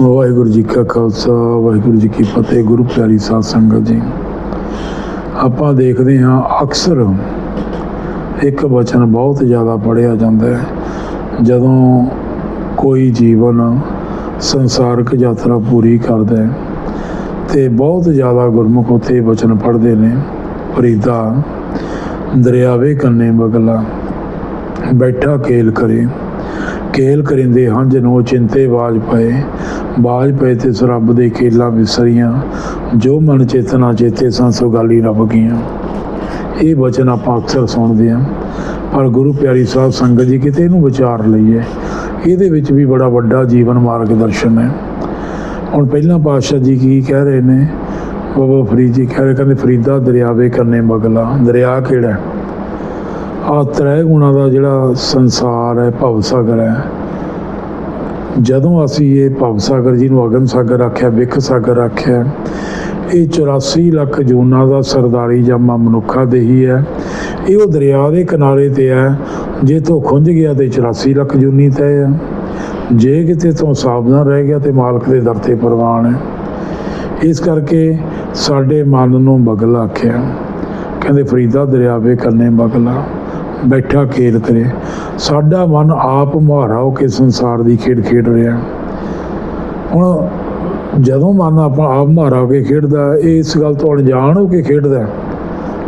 ਵਾਹਿਗੁਰੂ ਜੀ ਕਾ ਖਾਲਸਾ, ਵਾਹਿਗੁਰੂ ਜੀ ਕੀ ਫਤਿਹ, ਗੁਰੂ ਪਿਆਰੀ ਸਾਧ ਸੰਗਤ ਜੀ। ਆਪਾਂ ਦੇਖਦੇ ਹਾਂ ਅਕਸਰ ਇੱਕ ਵਚਨ ਬਹੁਤ ਜ਼ਿਆਦਾ ਪੜਿਆ ਜਾਂਦਾ ਹੈ। ਜਦੋਂ ਕੋਈ ਜੀਵਨ ਸੰਸਾਰਕ ਯਾਤਰਾ ਪੂਰੀ ਕਰਦਾ ਹੈ ਤੇ ਬਹੁਤ ਜ਼ਿਆਦਾ ਗੁਰਮੁਖ ਉੱਥੇ ਵਚਨ ਪੜ੍ਹਦੇ ਨੇ। ਫਰੀਦਾ, ਦਰਿਆਵੇ ਕੰਨੇ ਬਗਲਾ, ਬੈਠਾ ਕੇਲ ਕਰੇ। ਕੇਲ ਕਰਿੰਦੇ ਹੰਝ ਨੂੰ ਚਿੰਤੇ ਬਾਜ ਪਏ। ਬਾਜ ਪਏ ਤੇ ਸਰਬ ਦੇ ਕੇਲਾ ਵਿਸਰੀਆਂ, ਜੋ ਮਨ ਚੇਤਨਾ ਚੇਤੇ ਸੰਸੋ ਗਾਲੀ ਰੱਬ ਗਈਆਂ ਇਹ ਵਚਨ ਆਪਾਂ ਅਕਸਰ ਸੁਣਦੇ ਹਾਂ, ਪਰ ਗੁਰੂ ਪਿਆਰੀ ਸਾਹਿਬ ਸੰਗਤ ਜੀ ਕਿਤੇ ਇਹਨੂੰ ਵਿਚਾਰ ਲਈਏ, ਇਹਦੇ ਵਿੱਚ ਵੀ ਬੜਾ ਵੱਡਾ ਜੀਵਨ ਮਾਰਗ ਦਰਸ਼ਨ ਹੈ। ਹੁਣ ਪਹਿਲਾਂ ਪਾਤਸ਼ਾਹ ਜੀ ਕੀ ਕਹਿ ਰਹੇ ਨੇ? ਬਾਬਾ ਫਰੀਦ ਜੀ ਕਹਿ ਰਹੇ, ਕਹਿੰਦੇ ਫਰੀਦਾ ਦਰਿਆਵੇ ਕਰਨੇ ਮਗਲਾ, ਦਰਿਆ ਕਿਹੜਾ ਹੈ? ਆਹ ਤ੍ਰੈ ਗੁਣਾ ਦਾ ਜਿਹੜਾ ਸੰਸਾਰ ਹੈ, ਭਵ ਸਾਗਰ ਹੈ। ਜਦੋਂ ਅਸੀਂ ਇਹ ਭਵ ਸਾਗਰ ਜੀ ਨੂੰ ਅਗਨ ਸਾਗਰ ਆਖਿਆ, ਵਿਖ ਸਾਗਰ ਆਖਿਆ, ਇਹ 84 ਲੱਖ ਜੂਨਾਂ ਦਾ ਸਰਦਾਰੀ ਜਾਮਾ ਮਨੁੱਖਾ ਦੇਹੀ ਹੈ। ਇਹ ਉਹ ਦਰਿਆ ਦੇ ਕਿਨਾਰੇ ਤੇ ਹੈ ਜੇ ਤੋਂ ਖੁੰਝ ਗਿਆ ਤੇ 84 ਲੱਖ ਜੂਨੀ ਤੇ ਹੈ। ਜੇ ਕਿਤੇ ਤੋਂ ਸਾਵਧਾਨ ਰਹਿ ਗਿਆ ਤੇ ਮਾਲਕ ਦੇ ਦਰ ਤੇ ਪ੍ਰਵਾਨ ਹੈ। ਇਸ ਕਰਕੇ ਸਾਡੇ ਮਨ ਨੂੰ ਬਗਲ ਆਖਿਆ। ਕਹਿੰਦੇ, ਫਰੀਦਾ ਦਰਿਆਵੇ ਕਰਨੇ ਬਗਲਾ, ਬੈਠਾ ਖੇਡ ਕਰੇ ਸਾਡਾ ਮਨ ਆਪ ਮੁਹਾਰਾ ਹੋ ਕੇ ਸੰਸਾਰ ਦੀ ਖੇਡ ਖੇਡ ਰਿਹਾ। ਹੁਣ ਜਦੋਂ ਮਨ ਆਪਾਂ ਆਪ ਮੁਹਾਰਾ ਹੋ ਕੇ ਖੇਡਦਾ, ਇਹ ਇਸ ਗੱਲ ਤੋਂ ਅਣਜਾਣ ਹੋ ਕੇ ਖੇਡਦਾ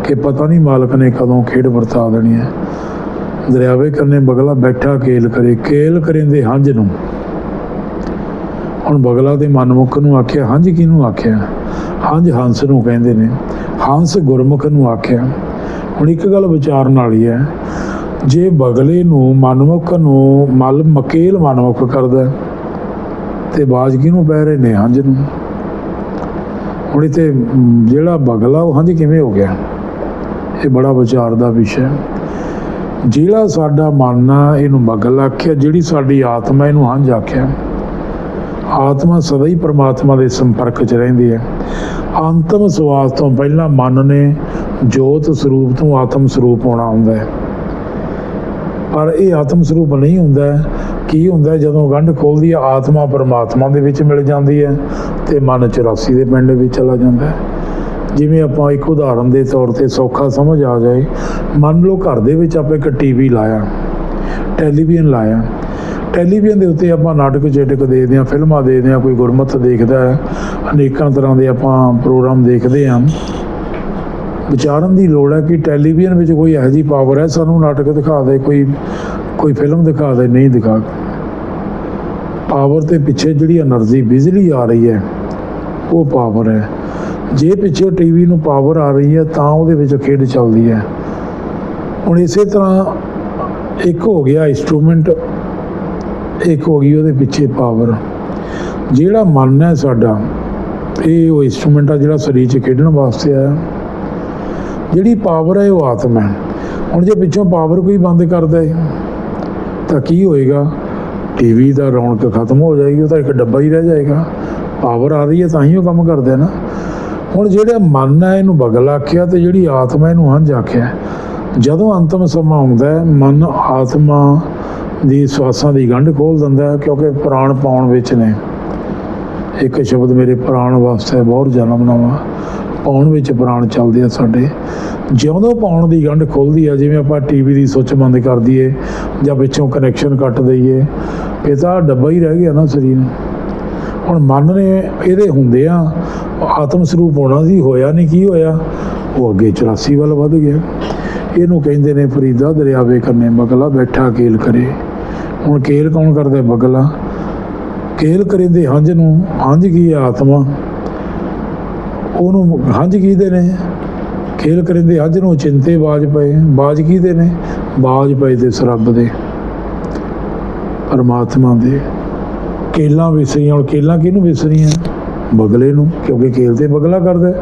ਕਿ ਪਤਾ ਨਹੀਂ ਮਾਲਕ ਨੇ ਕਦੋਂ ਖੇਡ ਵਰਤਾ ਦੇਣੀ ਹੈ। ਦਰਿਆਵੇ ਕਰਨੇ ਬਗਲਾ ਬੈਠਾ, ਕੇਲ ਕਰੇ, ਕੇਲ ਕਰਿੰਦੇ ਹੰਝ ਨੂੰ। ਹੁਣ ਬਗਲਾ ਦੇ ਮਨਮੁਖ ਨੂੰ ਆਖਿਆ, ਹੰਝ ਕਿਹਨੂੰ ਆਖਿਆ? ਹੰਝ ਹੰਸ ਨੂੰ ਕਹਿੰਦੇ ਨੇ, ਹੰਸ ਗੁਰਮੁਖ ਨੂੰ ਆਖਿਆ। ਹੁਣ ਇੱਕ ਗੱਲ ਵਿਚਾਰਨ ਵਾਲੀ ਹੈ ਜੇ ਬਗਲੇ ਨੂੰ ਮਨਮੁਖ ਨੂੰ ਮਲ ਮਕੇਲ ਮਨਮੁਖ ਕਰਦਾ ਤੇ ਬਾਜ ਕਿਹਨੂੰ ਪੈ ਰਹੇ ਨੇ ਹੰਝ ਨੂੰ? ਹੁਣ ਇਥੇ ਜਿਹੜਾ ਬਗਲਾ ਉਹ ਹੰਝ ਕਿਵੇਂ ਹੋ ਗਿਆ? ਇਹ ਬੜਾ ਵਿਚਾਰ ਦਾ ਵਿਸ਼ਾ ਜਿਹੜਾ ਸਾਡਾ ਮਨ ਆ, ਇਹਨੂੰ ਬਗਲ ਆਖਿਆ, ਜਿਹੜੀ ਸਾਡੀ ਆਤਮਾ ਇਹਨੂੰ ਹੰਝ ਆਖਿਆ। ਆਤਮਾ ਸਦਾ ਹੀ ਪ੍ਰਮਾਤਮਾ ਦੇ ਸੰਪਰਕ 'ਚ ਰਹਿੰਦੀ ਹੈ। ਅੰਤਮ ਸਵਾਸ ਤੋਂ ਪਹਿਲਾਂ ਮਨ ਨੇ ਜੋਤ ਸਰੂਪ ਤੋਂ ਆਤਮ ਸਰੂਪ ਹੋਣਾ ਹੁੰਦਾ ਹੈ। ਪਰ ਇਹ ਆਤਮ ਸਰੂਪ ਨਹੀਂ ਹੁੰਦਾ ਕੀ ਹੁੰਦਾ ਜਦੋਂ ਗੰਢ ਖੋਲਦੀ ਹੈ, ਆਤਮਾ ਪਰਮਾਤਮਾ ਦੇ ਵਿੱਚ ਮਿਲ ਜਾਂਦੀ ਹੈ ਤੇ ਮਨ 84 ਦੇ ਪਿੰਡ ਵਿੱਚ ਚਲਾ ਜਾਂਦਾ ਹੈ। ਜਿਵੇਂ ਆਪਾਂ ਇੱਕ ਉਦਾਹਰਨ ਦੇ ਤੌਰ ਤੇ ਸੌਖਾ ਸਮਝ ਆ ਜਾਏ, ਮੰਨ ਲਓ ਘਰ ਦੇ ਵਿੱਚ ਆਪਾਂ ਇੱਕ ਟੀਵੀ ਲਾਇਆ, ਟੈਲੀਵਿਜ਼ਨ ਲਾਇਆ। ਟੈਲੀਵਿਜ਼ਨ ਦੇ ਉੱਤੇ ਆਪਾਂ ਨਾਟਕ ਚੇਟਕ ਦੇਖਦੇ ਹਾਂ, ਫਿਲਮਾਂ ਦੇਖਦੇ ਹਾਂ, ਕੋਈ ਗੁਰਮਤ ਦੇਖਦਾ ਹੈ। ਅਨੇਕਾਂ ਤਰ੍ਹਾਂ ਦੇ ਆਪਾਂ ਪ੍ਰੋਗਰਾਮ ਦੇਖਦੇ ਹਾਂ। ਵਿਚਾਰਨ ਦੀ ਲੋੜ ਹੈ ਕਿ ਟੈਲੀਵਿਜ਼ਨ ਵਿੱਚ ਕੋਈ ਇਹੋ ਜੀ ਪਾਵਰ ਹੈ? ਸਾਨੂੰ ਨਾਟਕ ਦਿਖਾ ਦੇ, ਕੋਈ ਕੋਈ ਫਿਲਮ ਦਿਖਾ ਦੇ, ਨਹੀਂ ਦਿਖਾ। ਪਾਵਰ ਤੇ ਪਿੱਛੇ ਜਿਹੜੀ એનર્ਜੀ ਬਿਜਲੀ ਆ ਰਹੀ ਹੈ, ਉਹ ਪਾਵਰ ਹੈ। ਜੇ ਪਿੱਛੇ ਟੀਵੀ ਨੂੰ ਪਾਵਰ ਆ ਰਹੀ ਹੈ, ਤਾਂ ਉਹਦੇ ਵਿੱਚ ਖੇਡ ਚੱਲਦੀ ਹੈ। ਹੁਣ ਇਸੇ ਤਰ੍ਹਾਂ ਇੱਕ ਹੋ ਗਿਆ ਇਨਸਟਰੂਮੈਂਟ ਇੱਕ ਹੋ ਗਈ ਉਹਦੇ ਪਿੱਛੇ ਪਾਵਰ ਜਿਹੜਾ ਮਨ ਹੈ ਸਾਡਾ, ਇਹ ਉਹ ਇਨਸਟਰੂਮੈਂਟ ਆ ਜਿਹੜਾ ਸਰੀਰ 'ਚ ਖੇਡਣ ਵਾਸਤੇ ਆਇਆ। ਜਿਹੜੀ ਪਾਵਰ ਹੈ ਉਹ ਆਤਮਾ ਹੈ। ਹੁਣ ਜੇ ਪਿੱਛੋਂ ਪਾਵਰ ਕੋਈ ਬੰਦ ਕਰਦਾ ਹੈ ਤਾਂ ਕੀ ਹੋਏਗਾ? ਟੀਵੀ ਦਾ ਰੌਣਕ ਖਤਮ ਹੋ ਜਾਏਗੀ, ਉਹ ਤਾਂ ਇੱਕ ਡੱਬਾ ਹੀ ਰਹਿ ਜਾਏਗਾ। ਪਾਵਰ ਆ ਰਹੀ ਹੈ, ਤਾਂ ਹੀ ਉਹ ਕੰਮ ਕਰਦਾ ਨਾ। ਹੁਣ ਜਿਹੜਾ ਮਨ ਹੈ, ਇਹਨੂੰ ਬਗਲ ਆਖਿਆ ਤੇ ਜਿਹੜੀ ਆਤਮਾ ਇਹਨੂੰ ਹੰਝ ਆਖਿਆ ਜਦੋਂ ਅੰਤਮ ਸਮਾਂ ਆਉਂਦਾ ਹੈ, ਮਨ ਆਤਮਾ ਦੀ ਸਵਾਸਾਂ ਦੀ ਗੰਢ ਖੋਲ ਦਿੰਦਾ ਹੈ, ਕਿਉਂਕਿ ਪ੍ਰਾਣ ਪਾਉਣ ਵਿੱਚ ਨੇ। ਇੱਕ ਸ਼ਬਦ ਮੇਰੇ ਪ੍ਰਾਣ ਵਾਸਤੇ ਬਹੁਤ ਜਨਮ ਨਵਾਂ ਪਾਉਣ ਵਿੱਚ ਪ੍ਰਾਣ ਚੱਲਦੇ ਆ ਸਾਡੇ। ਜਿਉਂਦੋਂ ਪਾਉਣ ਦੀ ਗੰਢ ਖੁੱਲਦੀ ਆ, ਜਿਵੇਂ ਆਪਾਂ ਟੀਵੀ ਦੀ ਸੁੱਚ ਬੰਦ ਕਰ ਦਈਏ ਜਾਂ ਵਿੱਚੋਂ ਕਨੈਕਸ਼ਨ ਕੱਟ ਦਈਏ, ਇਹ ਤਾਂ ਡੱਬਾ ਹੀ ਰਹਿ ਗਿਆ ਨਾ ਸਰੀਰ ਹੁਣ ਮਨ ਨੇ ਇਹਦੇ ਹੁੰਦੇ ਆ, ਆਤਮ ਸਰੂਪ ਹੋਣਾ ਸੀ, ਹੋਇਆ ਨਹੀਂ, ਕੀ ਹੋਇਆ? ਉਹ ਅੱਗੇ 84 ਵੱਲ ਵੱਧ ਗਿਆ। ਇਹਨੂੰ ਕਹਿੰਦੇ ਨੇ ਫਰੀਦਾ ਦਰਿਆਵੇ ਕਰਨੇ ਬਗਲਾ ਬੈਠਾ ਕੇਲ ਕਰੇ। ਹੁਣ ਕੇਲ ਕੌਣ ਕਰਦਾ ਬਗਲਾ? ਕੇਲ ਕਰਿੰਦੇ ਹੰਝ ਨੂੰ, ਹੰਝ ਕੀ ਆਤਮਾ? ਉਹਨੂੰ ਹੰਝ ਕੀਦੇ ਨੇ? ਖੇਲ ਕਰਦੇ ਹੰਝ ਨੂੰ ਚਿੰਤੇ ਬਾਜ ਪਏ, ਬਾਜ ਕੀਦੇ ਨੇ? ਬਾਜ ਪਏ ਤੇ ਸਰਬ ਦੇ, ਪਰਮਾਤਮਾ ਦੇ। ਕੇਲਾਂ ਵਿਸਰੀਆਂ, ਹੁਣ ਕੇਲਾਂ ਕਿਹਨੂੰ ਵਿਸਰੀਆਂ? ਬਗਲੇ ਨੂੰ, ਕਿਉਂਕਿ ਕੇਲ ਤੇ ਬਗਲਾ ਕਰਦਾ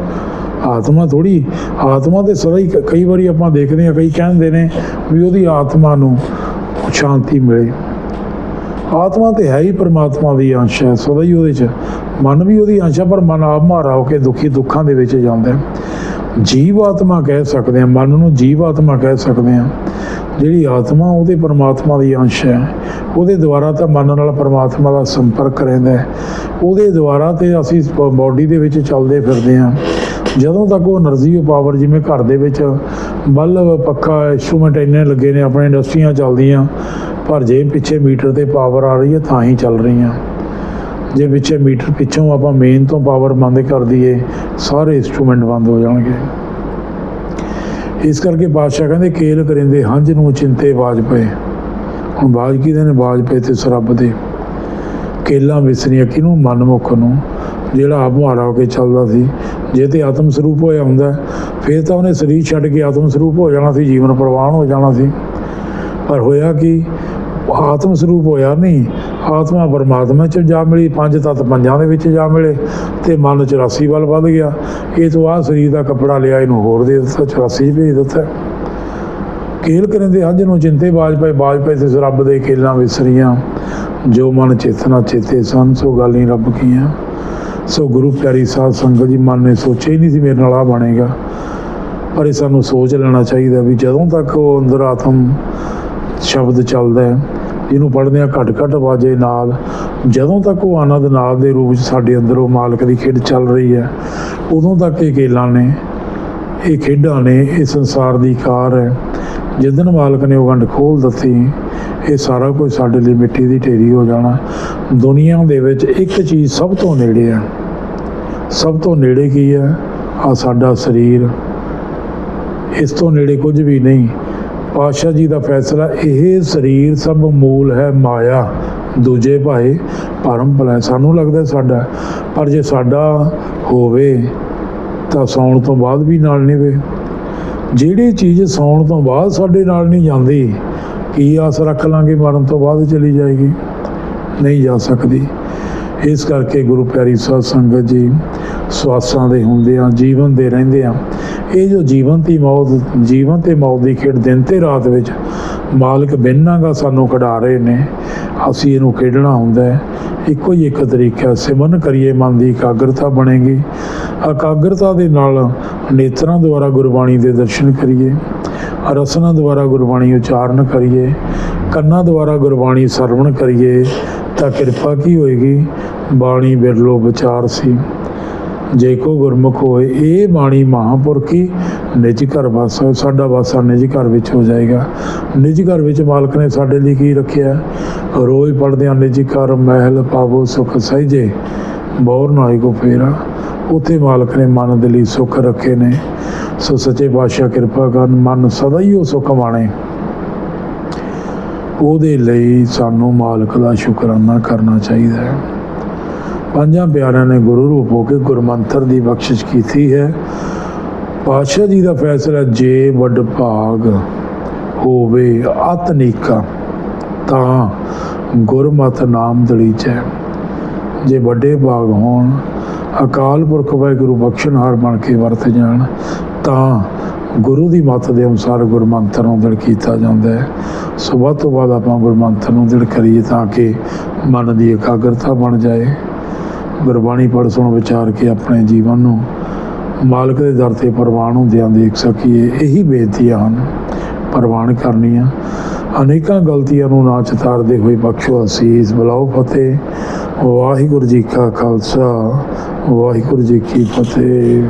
ਆਤਮਾ ਥੋੜੀ ਆਤਮਾ ਤੇ ਸਦਾ ਹੀ ਕਈ ਵਾਰੀ ਆਪਾਂ ਦੇਖਦੇ ਹਾਂ, ਕਈ ਕਹਿੰਦੇ ਨੇ ਵੀ ਉਹਦੀ ਆਤਮਾ ਨੂੰ ਸ਼ਾਂਤੀ ਮਿਲੇ। ਆਤਮਾ ਤੇ ਹੈ ਹੀ ਪਰਮਾਤਮਾ ਦੀ ਅੰਸ਼ ਹੈ ਸਦਾ ਹੀ ਉਹਦੇ ਚ। ਮਨ ਵੀ ਉਹਦੀ ਆਸ਼ਾ ਪਰ ਮਨ ਆਪ ਮਾਰਾ ਹੋ ਕੇ ਦੁਖੀ ਦੁੱਖਾਂ ਦੇ ਵਿੱਚ ਜਾਂਦਾ ਜੀਵ ਆਤਮਾ ਕਹਿ ਸਕਦੇ ਆ ਮਨ ਨੂੰ ਜੀਵ ਆਤਮਾ ਕਹਿ ਸਕਦੇ ਆ ਜਿਹੜੀ ਆਤਮਾ ਉਹਦੇ ਪਰਮਾਤਮਾ ਦੀ ਅੰਸ਼ ਹੈ, ਉਹਦੇ ਦੁਆਰਾ ਤਾਂ ਮਨ ਨਾਲ ਪਰਮਾਤਮਾ ਦਾ ਸੰਪਰਕ ਰਹਿੰਦਾ ਉਹਦੇ ਦੁਆਰਾ ਤੇ ਅਸੀਂ ਬਾਡੀ ਦੇ ਵਿੱਚ ਚੱਲਦੇ ਫਿਰਦੇ ਆ ਜਦੋਂ ਤੱਕ ਉਹ એનર્ਜੀ ਉਹ ਪਾਵਰ ਜਿਵੇਂ ਘਰ ਦੇ ਵਿੱਚ ਬਲਬ ਪੱਕਾ ਇਨਸਟਰੂਮੈਂਟ ਇੰਨੇ ਲੱਗੇ ਨੇ ਆਪਣੇ ਇੰਡਸਟਰੀਆਂ ਚੱਲਦੀਆਂ, ਪਰ ਜੇ ਪਿੱਛੇ ਮੀਟਰ ਤੇ ਪਾਵਰ ਆ ਰਹੀ ਹੈ, ਤਾਂ ਹੀ ਚੱਲ ਰਹੀਆਂ। ਜੇ ਵਿੱਚ ਮੀਟਰ ਪਿੱਛੋਂ ਆਪਾਂ ਮੇਨ ਤੋਂ ਪਾਵਰ ਬੰਦ ਕਰ ਦਈਏ, ਸਾਰੇ ਇੰਸਟਰੂਮੈਂਟ ਬੰਦ ਹੋ ਜਾਣਗੇ। ਇਸ ਕਰਕੇ ਬਾਦਸ਼ਾਹ ਕਹਿੰਦੇ, ਕੇਲ ਕਰਿੰਦੇ, ਹੰਝ ਨੂੰ ਚਿੰਤੇ ਬਾਜ ਪਏ। ਹੁਣ ਬਾਜ ਕਿਹਦੇ ਨੇ ਬਾਜ ਪਏ ਤੇ ਸਰਬ ਦੇ। ਕੇਲਾਂ ਵਿਸਰੀਆਂ ਕਿਹਨੂੰ? ਮਨਮੁਖ ਨੂੰ, ਜਿਹੜਾ ਆਪ ਮੁਹਾਰਾ ਹੋ ਕੇ ਚੱਲਦਾ ਸੀ। ਜੇ ਤੇ ਆਤਮ ਸਰੂਪ ਹੋਇਆ ਹੁੰਦਾ, ਫਿਰ ਤਾਂ ਉਹਨੇ ਸਰੀਰ ਛੱਡ ਕੇ ਆਤਮ ਸਰੂਪ ਹੋ ਜਾਣਾ ਸੀ, ਜੀਵਨ ਪ੍ਰਵਾਨ ਹੋ ਜਾਣਾ ਸੀ। ਪਰ ਹੋਇਆ ਕਿ? ਆਤਮ ਸਰੂਪ ਹੋਇਆ ਨਹੀਂ। ਆਤਮਾ ਪਰਮਾਤਮਾ ਚ ਜਾ ਮਿਲੀ, ਪੰਜ ਤਤ ਪੰਜਾਂ ਦੇ ਵਿੱਚ ਜਾ ਮਿਲੇ ਤੇ ਮਨ 84 ਵੱਲ ਵੱਧ ਗਿਆ। ਇਹ ਤੋਂ ਆ ਸਰੀਰ ਦਾ ਕੱਪੜਾ ਲਿਆ, ਇਹਨੂੰ ਹੋਰ ਦੇ ਦਿੱਤਾ 84 ਭੇਜ ਦਿੱਤਾ। ਕੇਲ ਕਰਨ ਦੇ ਹੰਝ ਨੂੰ ਚਿੰਤੇ ਬਾਜ ਪਏ ਬਾਜ ਪਏ ਤੇ ਰੱਬ ਦੇ ਕੇਲਾਂ ਵਿਸਰੀਆਂ। ਜੋ ਮਨ ਚੇਤਨਾ ਚੇਤੇ ਸਨ, ਸੋ ਗੱਲ ਨਹੀਂ ਰੱਬ ਕੀਆਂ। ਸੋ ਗੁਰੂ ਪਿਆਰੀ ਸਾਧ ਸੰਗਤ ਜੀ, ਮਨ ਨੇ ਸੋਚਿਆ ਹੀ ਨਹੀਂ ਸੀ ਮੇਰੇ ਨਾਲ ਆ ਬਣੇਗਾ। ਪਰ ਇਹ ਸਾਨੂੰ ਸੋਚ ਲੈਣਾ ਚਾਹੀਦਾ ਵੀ ਜਦੋਂ ਤੱਕ ਉਹ ਅੰਦਰ ਆਤਮ ਸ਼ਬਦ ਚੱਲਦਾ ਹੈ ਇਹਨੂੰ ਪੜ੍ਹਦੇ ਆ ਘਟ ਘਟ ਆਵਾਜ਼ੇ ਨਾਲ। ਜਦੋਂ ਤੱਕ ਉਹ ਆਨੰਦ ਨਾਲ ਦੇ ਰੂਪ ਵਿੱਚ ਸਾਡੇ ਅੰਦਰ ਉਹ ਮਾਲਕ ਦੀ ਖੇਡ ਚੱਲ ਰਹੀ ਹੈ, ਉਦੋਂ ਤੱਕ ਇਹ ਖੇਲਾਂ ਨੇ, ਇਹ ਖੇਡਾਂ ਨੇ, ਇਹ ਸੰਸਾਰ ਦੀ ਕਾਰ ਹੈ। ਜਿੱਦਨ ਮਾਲਕ ਨੇ ਉਹ ਗੰਢ ਖੋਲ ਦਿੱਤੀ, ਇਹ ਸਾਰਾ ਕੁਝ ਸਾਡੇ ਲਈ ਮਿੱਟੀ ਦੀ ਢੇਰੀ ਹੋ ਜਾਣਾ। ਦੁਨੀਆ ਦੇ ਵਿੱਚ ਇੱਕ ਚੀਜ਼ ਸਭ ਤੋਂ ਨੇੜੇ ਹੈ। ਸਭ ਤੋਂ ਨੇੜੇ ਕੀ ਹੈ? ਆ ਸਾਡਾ ਸਰੀਰ। ਇਸ ਤੋਂ ਨੇੜੇ ਕੁਝ ਵੀ ਨਹੀਂ। ਪਾਤਸ਼ਾਹ ਜੀ ਦਾ ਫੈਸਲਾ, ਇਹ ਸਰੀਰ ਸਭ ਮੂਲ ਹੈ, ਮਾਇਆ। ਦੂਜੇ ਭਾਏ ਭਰਮ ਭਲਾ ਸਾਨੂੰ ਲੱਗਦਾ ਸਾਡਾ। ਪਰ ਜੇ ਸਾਡਾ ਹੋਵੇ, ਤਾਂ ਸੌਣ ਤੋਂ ਬਾਅਦ ਵੀ ਨਾਲ ਨਹੀਂ ਵੇ ਜਿਹੜੀ ਚੀਜ਼ ਸੌਣ ਤੋਂ ਬਾਅਦ ਸਾਡੇ ਨਾਲ ਨਹੀਂ ਜਾਂਦੀ, ਕੀ ਆਸ ਰੱਖ ਲਾਂਗੇ ਮਰਨ ਤੋਂ ਬਾਅਦ ਚਲੀ ਜਾਏਗੀ? ਨਹੀਂ ਜਾ ਸਕਦੀ। ਇਸ ਕਰਕੇ ਗੁਰੂ ਪਿਆਰੀ ਸਾਧ ਸੰਗਤ ਜੀ, ਸਵਾਸਾਂ ਦੇ ਹੁੰਦੇ ਆ ਜੀਵਨ ਦੇ ਰਹਿੰਦੇ ਆ ਇਹ ਜੋ ਜੀਵਨ ਤੇ ਮੌਤ, ਜੀਵਨ ਤੇ ਮੌਤ ਦੀ ਖੇਡ ਦਿਨ ਤੇ ਰਾਤ ਵਿੱਚ ਮਾਲਕ ਬਿੰਨਾਗਾ ਸਾਨੂੰ ਖਿਡਾ ਰਹੇ ਨੇ, ਅਸੀਂ ਇਹਨੂੰ ਖੇਡਣਾ ਹੁੰਦਾ ਹੈ। ਇੱਕੋ ਹੀ ਇੱਕ ਤਰੀਕਾ ਸਿਮਰਨ ਕਰੀਏ, ਮਨ ਦੀ ਇਕਾਗਰਤਾ ਬਣੇਗੀ। ਇਕਾਗਰਤਾ ਦੇ ਨਾਲ ਨੇਤਰਾਂ ਦੁਆਰਾ ਗੁਰਬਾਣੀ ਦੇ ਦਰਸ਼ਨ ਕਰੀਏ, ਰਸਨਾ ਦੁਆਰਾ ਗੁਰਬਾਣੀ ਉਚਾਰਨ ਕਰੀਏ, ਕੰਨਾਂ ਦੁਆਰਾ ਗੁਰਬਾਣੀ ਸਰਵਣ ਕਰੀਏ, ਤਾਂ ਕਿਰਪਾ ਕੀ ਹੋਏਗੀ? ਬਾਣੀ ਬਿਰਲੋ ਵਿਚਾਰ ਸੀ। ਜੇ ਕੋ ਗੁਰਮੁਖ ਹੋਏ, ਇਹ ਬਾਣੀ ਮਹਾਂਪੁਰਖ ਨਿਜ ਘਰ ਵਾਸਾ, ਸਾਡਾ ਵਾਸਾ ਨਿਜ ਘਰ ਵਿੱਚ ਹੋ ਜਾਏਗਾ। ਨਿਜ ਘਰ ਵਿੱਚ ਮਾਲਕ ਨੇ ਸਾਡੇ ਲਈ ਕੀ ਰੱਖਿਆ? ਰੋਜ਼ ਪੜਦੇ ਆ ਨਿਜ ਘਰ ਮਹਿਲ ਪਾਵੋ ਸੁਖ ਸਹਿਜੇ, ਬੌਰ ਨਾਈ ਕੋ ਫੇਰਾ। ਉਥੇ ਮਾਲਕ ਨੇ ਮਨ ਦੇ ਲਈ ਸੁੱਖ ਰੱਖੇ ਨੇ। ਸੋ ਸੱਚੇ ਪਾਤਸ਼ਾਹ ਕਿਰਪਾ ਕਰਨ, ਮਨ ਸਦਾ ਹੀ ਉਹ ਸੁੱਖ ਮਾਣੇ। ਉਹਦੇ ਲਈ ਸਾਨੂੰ ਮਾਲਕ ਦਾ ਸ਼ੁਕਰਾਨਾ ਕਰਨਾ ਚਾਹੀਦਾ ਹੈ। ਪੰਜਾਂ ਪਿਆਰਿਆਂ ਨੇ ਗੁਰੂ ਰੂਪ ਹੋ ਕੇ ਗੁਰਮੰਤਰ ਦੀ ਬਖਸ਼ਿਸ਼ ਕੀਤੀ ਹੈ। ਪਾਤਸ਼ਾਹ ਜੀ ਦਾ ਫੈਸਲਾ, ਜੇ ਵੱਡ ਭਾਗ ਹੋਵੇ ਅਤਨੀਕਾ ਤਾਂ ਗੁਰਮਤ ਨਾਮ ਦਲੀਚੈ ਜੇ ਵੱਡੇ ਭਾਗ ਹੋਣ, ਅਕਾਲ ਪੁਰਖ ਵਾਹਿਗੁਰੂ ਬਖਸ਼ਣਹਾਰ ਬਣ ਕੇ ਵਰਤ ਜਾਣ, ਤਾਂ ਗੁਰੂ ਦੀ ਮੱਤ ਦੇ ਅਨੁਸਾਰ ਗੁਰਮੰਤਰ ਨੂੰ ਦਿਲ ਕੀਤਾ ਜਾਂਦਾ ਹੈ। ਸੋ ਵੱਧ ਤੋਂ ਵੱਧ ਆਪਾਂ ਗੁਰਮੰਤਰ ਨੂੰ ਦਿਲ ਕਰੀਏ ਤਾਂ ਕਿ ਮਨ ਦੀ ਇਕਾਗਰਤਾ ਬਣ ਜਾਏ। ਗੁਰਬਾਣੀ ਪੜ੍ਹ ਸੁਣ ਵਿਚਾਰ ਕੇ ਆਪਣੇ ਜੀਵਨ ਨੂੰ ਮਾਲਕ ਦੇ ਦਰ ਤੇ ਪ੍ਰਵਾਨ ਹੁੰਦਿਆਂ ਦੇਖ ਸਕੀਏ, ਇਹੀ ਬੇਨਤੀਆਂ ਹਨ। ਪ੍ਰਵਾਨ ਕਰਨੀਆਂ। ਅਨੇਕਾਂ ਗਲਤੀਆਂ ਨੂੰ ਨਾ ਚਤਾਰਦੇ ਹੋਏ ਬਖਸ਼ੋ ਅਸੀਸ। ਬਲਾਓ ਫਤਿਹ। ਵਾਹਿਗੁਰੂ ਜੀ ਕਾ ਖਾਲਸਾ। ਵਾਹਿਗੁਰੂ ਜੀ ਕੀ ਫਤਿਹ।